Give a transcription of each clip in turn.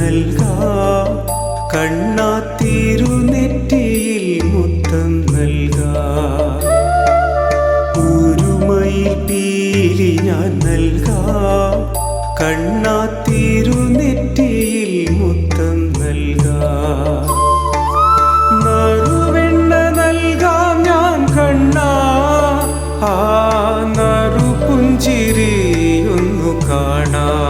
നൽകാ. കണ്ണാത്തിരുനെറ്റിയിൽ മുത്തം നൽകാ. ഉരുമയിൽ പീലി ഞാൻ നൽകാ. കണ്ണാത്തിരുനെറ്റിയിൽ മുത്തം നൽകാ. നറുവെണ്ണ നൽകാം ഞാൻ കണ്ണാ. ആ നറുപുഞ്ചിരിയൊന്നു കാണാം.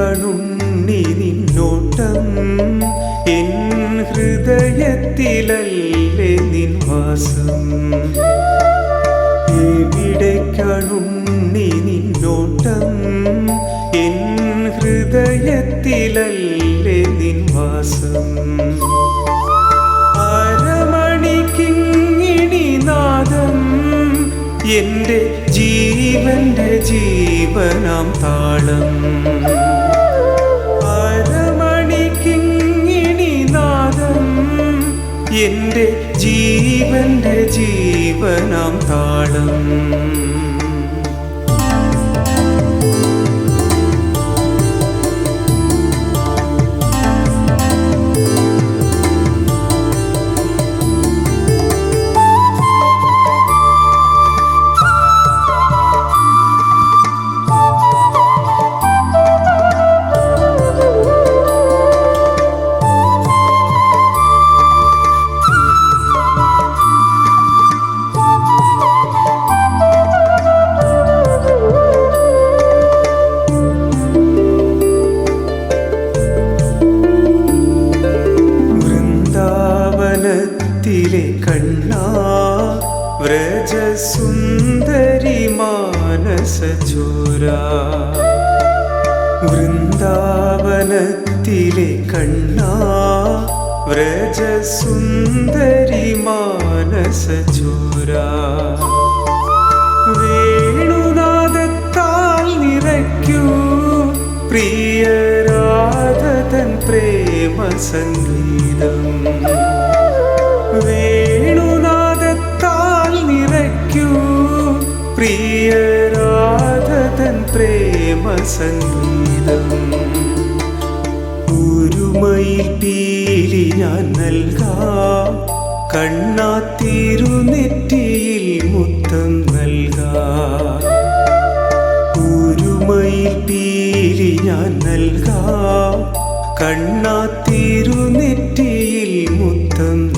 എവിടെ കാണുണ്ണി നിന്നോട്ടം എൻ ഹൃദയത്തിലല്ലേ നിൻവാസം? എവിടെ കാണുണ്ണി നിന്നോട്ടം എൻ ഹൃദയത്തിലല്ലേ നിൻവാസം? അരമണിക്കിങ്ങിണി നാദം എന്റെ ജീവന്റെ ജീവനാം താളം. എന്റെ ജീവന്റെ ജീവനം താളം. വൃന്ദാവനത്തിലെ കണ്ണാ വ്രജസുന്ദരി മാനസചോര വൃന്ദാവനത്തിലെ കണ്ണാ വ്രജസുന്ദരി മാനസചോര വേണുനാദത്താൽ നിറയ്ക്കൂ പ്രിയരാധതൻ പ്രേമ സംഗീതം പ്രിയരാധതൻ പ്രേമ സംഗീതം ഒരുമയിൽ പീലി ഞാൻ നൽകാം. കണ്ണാ തിരുനെറ്റിയിൽ മുത്തം നൽകാം. ഒരുമയിൽ പീലി ഞാൻ നൽകാം. കണ്ണാ തിരുനെറ്റിയിൽ മുത്തം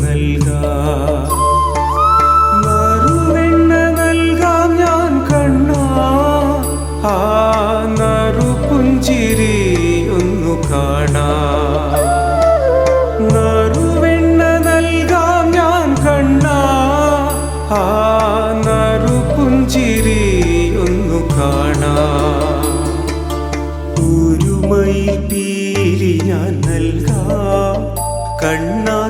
കാണാം. ഒരുമയിൽ പീലി ഞാൻ നൽകാം. കണ്ണാ